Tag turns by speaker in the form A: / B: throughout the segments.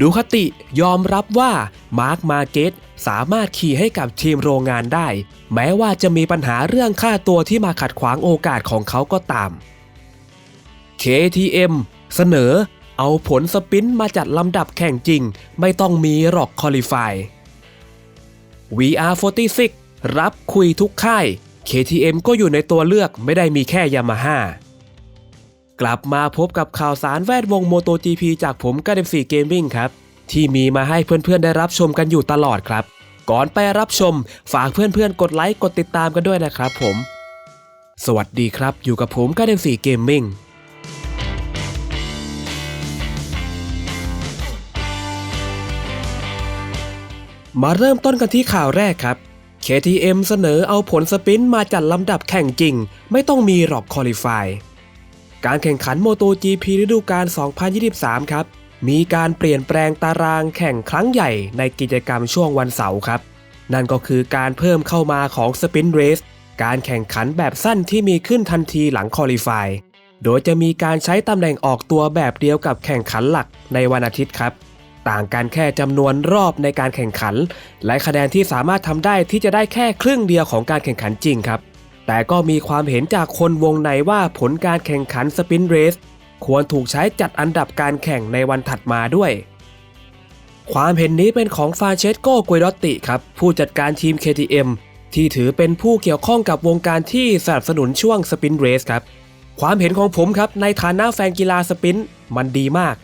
A: ดูคติยอมรับว่ามาร์คมาเกตสามารถขี่ให้กับทีมโรงงานได้ แม้ว่าจะมีปัญหาเรื่องค่าตัวที่มาขัดขวางโอกาสของเขาก็ตาม KTM เสนอเอาผลสปินมาจัดลำดับแข่งจริง ไม่ต้องมีหรอกคอลิฟาย VR46 รับคุยทุกค่าย KTM ก็อยู่ในตัวเลือกไม่ได้มีแค่ยามาฮ่า กลับมาพบกับข่าวสารแวดวง MotoGP จากผมก f 4 Gaming ครับ ที่มีมาให้เพื่อนๆได้รับชมกันอยู่ตลอดครับ ก่อนไปรับชม ฝากเพื่อนๆ กดไลค์กดติดตามกันด้วยนะครับผม สวัสดีครับ อยู่กับผมก f 4 Gaming มาเริ่มต้นกันที่ข่าวแรกครับ KTM เสนอเอาผลสปินมาจัดลำดับแข่งจริง ไม่ต้องมีหรอกคอลิฟาย การแข่งขัน MotoGP ฤดูกาล 2023 ครับ มีการเปลี่ยนแปลงตารางแข่งครั้งใหญ่ในกิจกรรมช่วงวันเสาร์ครับ นั่นก็คือการเพิ่มเข้ามาของสปินเรสการแข่งขันแบบสั้นที่มีขึ้นทันทีหลังคอลิฟายโดยจะมีการใช้ตำแหน่งออกตัวแบบเดียวกับแข่งขันหลักในวันอาทิตย์ครับ ต่างกันแค่จำนวนรอบในการแข่งขัน และคะแนนที่สามารถทำได้ที่จะได้แค่ครึ่งเดียวของการแข่งขันจริงครับ แต่ก็มีความเห็นจากคนวงในว่าผลการแข่งขันสปินเรส ควรถูกใช้จัดอันดับการแข่งในวันถัดมาด้วย ความเห็นนี้เป็นของฟาเชสโกกุยดอตติครับ ผู้จัดการทีม KTM ที่ถือเป็นผู้เกี่ยวข้องกับวงการที่สนับสนุนช่วงสปินเรสครับ ความเห็นของผมครับ ในฐานะแฟนกีฬาสปินมันดีมาก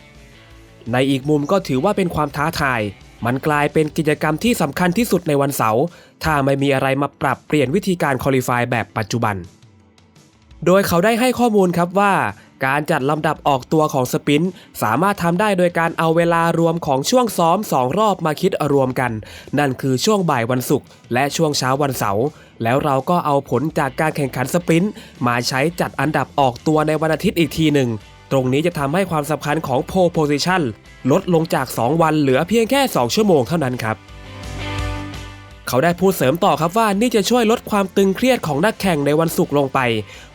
A: ในอีกมุมก็ถือว่าเป็นความท้าทาย มันกลายเป็นกิจกรรมที่สำคัญที่สุดในวันเสาร์ถ้าไม่มีอะไรมาปรับเปลี่ยนวิธีการคอลิฟายแบบปัจจุบัน โดยเขาได้ให้ข้อมูลครับว่า การจัดลำดับออกตัวของสปิน สามารถทำได้โดยการเอาเวลารวมของช่วงซ้อม 2 รอบมาคิดรวมกัน นั่นคือช่วงบ่ายวันศุกร์และช่วงเช้าวันเสาร์แล้วเราก็เอาผลจากการแข่งขันสปินมาใช้จัดอันดับออกตัวในวันอาทิตย์อีกทีหนึ่ง ตรงนี้จะทำให้ความสำคัญของ pole position ลดลงจาก 2 วันเหลือเพียงแค่ 2 ชั่วโมงเท่านั้นครับ เขาได้พูดเสริมต่อครับว่านี่จะช่วยลดความตึงเครียดของนักแข่งในวันศุกร์ลงไป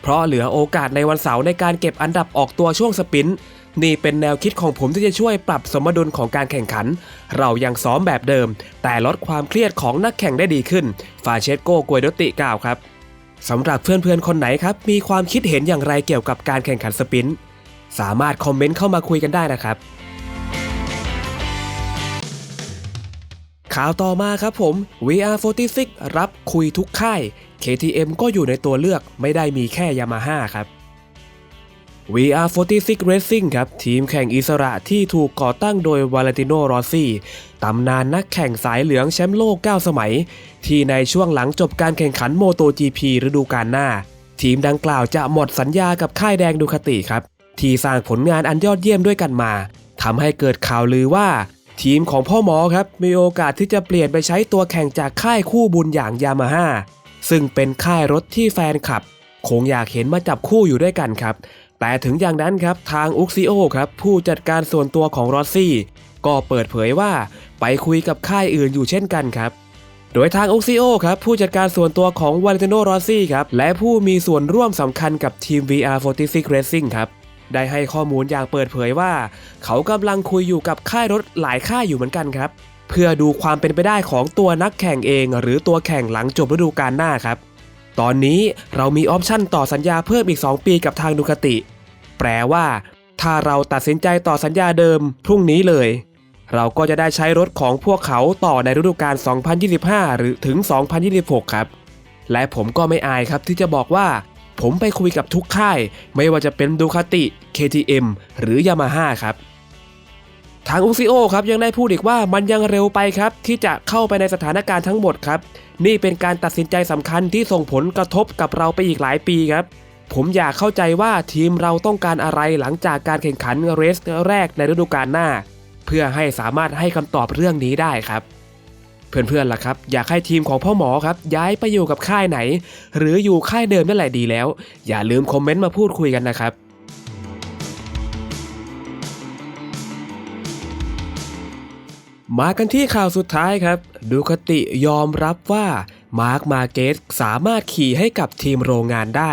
A: เพราะเหลือโอกาสในวันเสาร์ในการเก็บอันดับออกตัวช่วงสปรินต์นี่เป็นแนวคิดของผมที่จะช่วยปรับสมดุลของการแข่งขัน เรายังซ้อมแบบเดิม แต่ลดความเครียดของนักแข่งได้ดีขึ้น ฟาเชสโกกวยดติกล่าวครับสำหรับเพื่อนๆคนไหนครับ มีความคิดเห็นอย่างไรเกี่ยวกับการแข่งขันสปรินต์ สามารถคอมเมนต์เข้ามาคุยกันได้นะครับ ข่าวต่อมาครับผม VR46 รับคุยทุกค่าย KTM ก็อยู่ในตัวเลือกไม่ได้มีแค่ยามาฮ่าครับ VR46 Racing ครับ ทีมแข่งอิสระที่ถูกก่อตั้งโดยวาเลติโนรอซี่ตำนานนักแข่งสายเหลืองแชมป์โลก 9 สมัย ที่ในช่วงหลังจบการแข่งขันโมโต GP ฤดูกาลหน้า ทีมดังกล่าวจะหมดสัญญากับค่ายแดงดูคติครับ ที่สร้างผลงานอันยอดเยี่ยมด้วยกันมาทำให้เกิดข่าวลือว่า ทีมของพ่อหมอครับมีโอกาสที่จะเปลี่ยนไปใช้ตัวแข่งจากค่ายคู่บุญอย่างยามาฮ่าซึ่งเป็นค่ายรถที่แฟนคลับ คงอยากเห็นมาจับคู่อยู่ด้วยกันครับ แต่ถึงอย่างนั้นครับทางอุกซิโอครับผู้จัดการส่วนตัวของรอสซี่ ก็เปิดเผยว่าไปคุยกับค่ายอื่นอยู่เช่นกันครับโดยทางอุกซิโอครับผู้จัดการส่วนตัวของวาเลนติโนรอสซี่ครับและผู้มีส่วนร่วมสำคัญกับทีม VR46 Racing ครับ ได้ให้ข้อมูลอย่างเปิดเผยว่า เขากำลังคุยอยู่กับค่ายรถหลายค่ายอยู่เหมือนกันครับ เพื่อดูความเป็นไปได้ของตัวนักแข่งเอง หรือตัวแข่งหลังจบฤดูกาลหน้าครับ ตอนนี้เรามีออปชั่นต่อสัญญาเพิ่มอีก 2 ปีกับทางดูคติ แปลว่า ถ้าเราตัดสินใจต่อสัญญาเดิมพรุ่งนี้เลย เราก็จะได้ใช้รถของพวกเขาต่อในฤดูกาล 2025 หรือถึง 2026 ครับและผมก็ไม่อายครับที่จะบอกว่า ผมไปคุยกับทุกค่าย ไม่ว่าจะเป็นดูคาติ KTM หรือยามาฮ่าครับ ทางอุซิโอครับยังได้พูดอีกว่ามันยังเร็วไปครับ ที่จะเข้าไปในสถานการณ์ทั้งหมดครับ นี่เป็นการตัดสินใจสำคัญที่ส่งผลกระทบกับเราไปอีกหลายปีครับผมอยากเข้าใจว่าทีมเราต้องการอะไรหลังจากการแข่งขันเรสแรกในฤดูกาลหน้า เพื่อให้สามารถให้คำตอบเรื่องนี้ได้ครับ เพื่อนๆล่ะครับ อยากให้ทีมของพ่อหมอครับ ย้ายไปอยู่กับค่ายไหน หรืออยู่ค่ายเดิมนั่นแหละดีแล้ว อย่าลืมคอมเมนต์มาพูดคุยกันนะครับมากันที่ข่าวสุดท้ายครับ ดูคติยอมรับว่ามาร์คมาเกตสามารถขี่ให้กับทีมโรงงานได้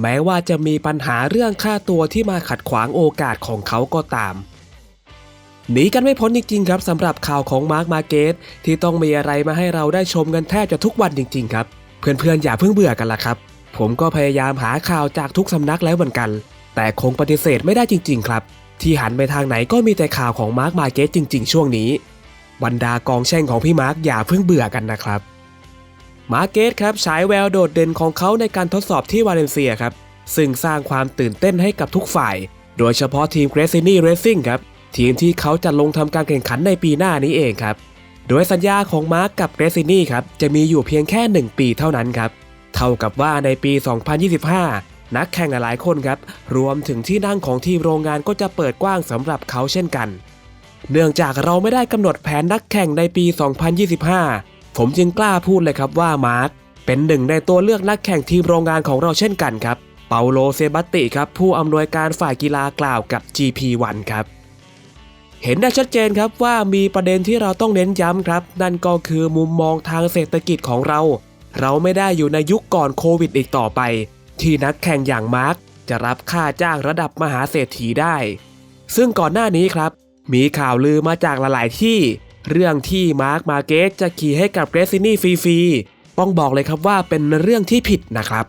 A: แม้ว่าจะมีปัญหาเรื่องค่าตัวที่มาขัดขวางโอกาสของเขาก็ตาม หนีกันไม่พ้นจริงๆครับสำหรับข่าวของมาร์คมาเกตที่ต้องมีอะไรมาให้เราได้ชมกันแทบจะทุกวันจริงๆครับ เพื่อนๆอย่าเพิ่งเบื่อกันละครับ ผมก็พยายามหาข่าวจากทุกสำนักแล้วเหมือนกัน แต่คงปฏิเสธไม่ได้จริง ๆ ครับ ที่หันไปทางไหนก็มีแต่ข่าวของมาร์คมาเกตจริง ๆ ช่วงนี้ บรรดากองแช่งของพี่มาร์คอย่าเพิ่งเบื่อกันนะครับมาเกตครับฉายแววโดดเด่นของเขาในการทดสอบที่วาเลนเซียครับซึ่งสร้างความตื่นเต้นให้กับทุกฝ่าย โดยเฉพาะทีมเกรซินี่เรซิ่งครับ ทีมที่เขาจะลงทำการแข่งขันในปีหน้านี้เองครับ โดยสัญญาของมาร์กกับเรซินี่ครับจะมีอยู่เพียงแค่ 1 ปีเท่านั้นครับ เท่ากับว่าในปี 2025 นักแข่งหลายคนครับ รวมถึงที่นั่งของทีมโรงงานก็จะเปิดกว้างสำหรับเขาเช่นกัน เนื่องจากเราไม่ได้กำหนดแผนนักแข่งในปี 2025 ผมจึงกล้าพูดเลยครับว่ามาร์กเป็นหนึ่งในตัวเลือกนักแข่งทีมโรงงานของเราเช่นกันครับเปาโลเซบัตติครับผู้อำนวยการฝ่ายกีฬากล่าวกับ GP1 ครับ เห็นได้ชัดเจนครับว่ามีประเด็นที่เราต้องเน้นย้ำครับ นั่นก็คือมุมมองทางเศรษฐกิจของเรา เราไม่ได้อยู่ในยุคก่อนโควิดอีกต่อไป ที่นักแข่งอย่างมาร์กจะรับค่าจ้างระดับมหาเศรษฐีได้ ซึ่งก่อนหน้านี้ครับ มีข่าวลือมาจากหลายๆที่ เรื่องที่มาร์คมาเกสจะขี่ให้กับเกรซินี่ฟรีๆต้องบอกเลยครับว่าเป็นเรื่องที่ผิดนะครับ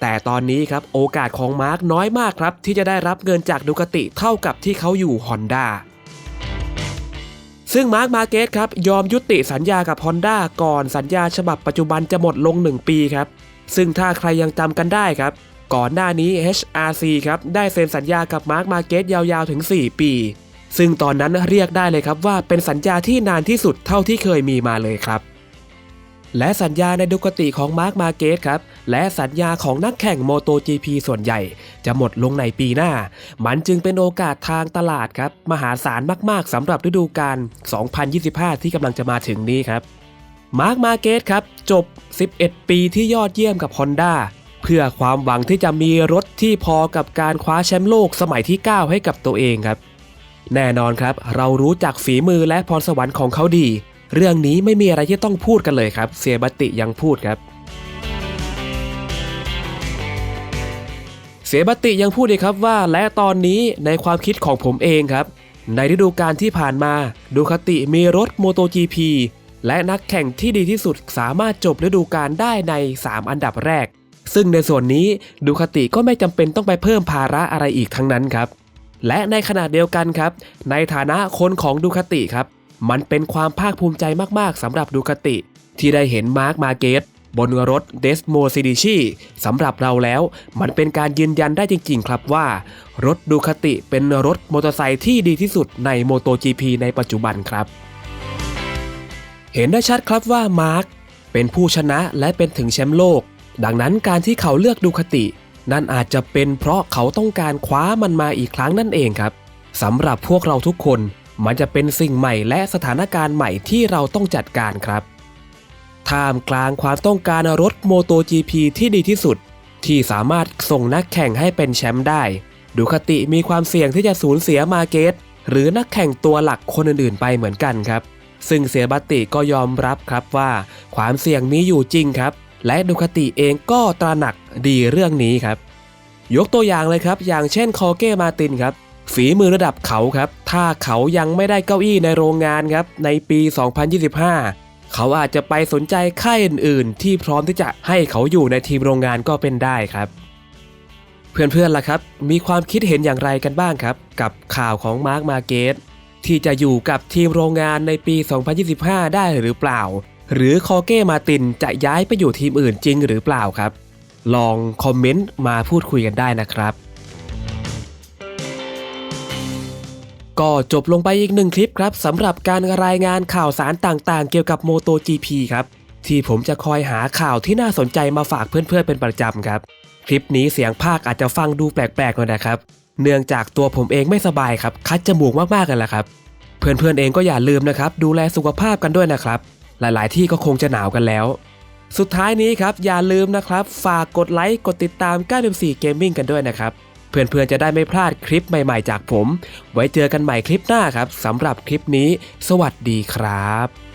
A: แต่ตอนนี้ครับโอกาสของมาร์คน้อยมากครับที่จะได้รับเงินจากดูคาติเท่ากับที่เขาอยู่ฮอนด้า ซึ่งมาร์คมาเกสครับยอมยุติสัญญากับ Honda ก่อนสัญญาฉบับปัจจุบันจะหมดลง 1 ปีครับ ซึ่งถ้าใครยังจำกันได้ครับ ก่อนหน้านี้ HRC ครับได้เซ็นสัญญากับมาร์คมาเกสยาวๆถึง 4 ปี ซึ่งตอนนั้นเรียกได้เลยครับว่าเป็นสัญญาที่นานที่สุดเท่าที่เคยมีมาเลยครับ และสัญญาในดูคติของมาร์คมาเกสครับ และสัญญาของนักแข่ง MotoGP ส่วนใหญ่ จะหมดลงในปีหน้า มันจึงเป็นโอกาสทางตลาดครับ มหาศาลมากๆสำหรับฤดูกาล 2025 ที่กำลังจะมาถึงนี้ครับ มาร์คมาเกสครับ จบ 11 ปีที่ยอดเยี่ยมกับ Honda เพื่อความหวังที่จะมีรถที่พอกับการคว้าแชมป์โลกสมัยที่ 9 ให้กับตัวเองครับ แน่นอนครับ เรารู้จักฝีมือและพรสวรรค์ของเขาดี เรื่องนี้ไม่มีอะไรที่ต้องพูดกันเลยครับเสียบัติยังพูดครับ เสียบัติยังพูดอีกครับว่าและตอนนี้ในความคิดของผมเองครับ ในฤดูกาลที่ผ่านมาดูคาติมีรถ MotoGP และนักแข่งที่ดีที่สุดสามารถจบฤดูกาลได้ใน 3 อันดับแรก ซึ่งในส่วนนี้ดูคาติก็ไม่จำเป็นต้องไปเพิ่มภาระอะไรอีกทั้งนั้นครับ และในขณะเดียวกันครับ ในฐานะคนของดูคาติครับ มันเป็นความภาคภูมิใจมากๆสำหรับดูคาติ ที่ได้เห็นมาร์คมาเกสบนรถเดสโมซิดิชีสำหรับเราแล้ว มันเป็นการยืนยันได้จริง ๆ ครับว่า รถดูคาติเป็นรถมอเตอร์ไซค์ที่ดีที่สุดใน MotoGP ในปัจจุบันครับ เห็นได้ชัดครับว่ามาร์คเป็นผู้ชนะและเป็นถึงแชมป์โลก ดังนั้นการที่เขาเลือกดูคาติ นั่นอาจจะเป็นเพราะเขาต้องการคว้ามันมาอีกครั้งนั่นเองครับสำหรับพวกเราทุกคน มันจะเป็นสิ่งใหม่และสถานการณ์ใหม่ที่เราต้องจัดการครับท่ามกลางความต้องการรถ MotoGP ที่ดีที่สุด ที่สามารถส่งนักแข่งให้เป็นแชมป์ได้ ดูคติมีความเสี่ยงที่จะสูญเสียมาเกตหรือนักแข่งตัวหลักคนอื่นๆ ไปเหมือนกันครับ ซึ่งเสียบัติก็ยอมรับครับว่า ความเสี่ยงมีอยู่จริงครับ และดูคติเองก็ตระหนักดีเรื่องนี้ครับ ยกตัวอย่างเลยครับ อย่างเช่นคอเก้มาตินครับ ฝีมือระดับเขาครับ ถ้าเขายังไม่ได้เก้าอี้ในโรงงานครับ ในปี 2025 เขาอาจจะไปสนใจค่ายอื่น ๆ ที่พร้อมที่จะให้เขาอยู่ในทีมโรงงานก็เป็นได้ครับ เพื่อนๆล่ะครับ มีความคิดเห็นอย่างไรกันบ้างครับ กับข่าวของมาร์คมาเกตที่จะอยู่กับทีมโรงงานในปี 2025 ได้หรือเปล่า หรือคอเก้มาตินจะย้ายไปอยู่ทีมอื่นจริงหรือเปล่าครับ ลองคอมเมนต์มาพูดคุยกันได้นะครับ ก็จบลงไปอีกหนึ่งคลิปครับสำหรับการรายงานข่าวสารต่างๆ เกี่ยวกับ MotoGP ครับ ที่ผมจะคอยหาข่าวที่น่าสนใจมาฝากเพื่อนๆเป็นประจำครับ คลิปนี้เสียงภาคอาจจะฟังดูแปลกๆหน่อยนะครับ เนื่องจากตัวผมเองไม่สบายครับคัดจมูกมากๆกันแหละครับ เพื่อนๆเองก็อย่าลืมนะครับ ดูแลสุขภาพกันด้วยนะครับ หลายๆ ที่ก็คงจะหนาวกันแล้ว สุดท้ายนี้ครับอย่าลืมนะครับ ฝากกดไลค์กดติดตาม 94 Gaming กันด้วยนะครับ เพื่อนๆจะได้ไม่พลาดคลิปใหม่ๆจากผม ไว้เจอกันใหม่คลิปหน้าครับสำหรับคลิปนี้ สวัสดีครับ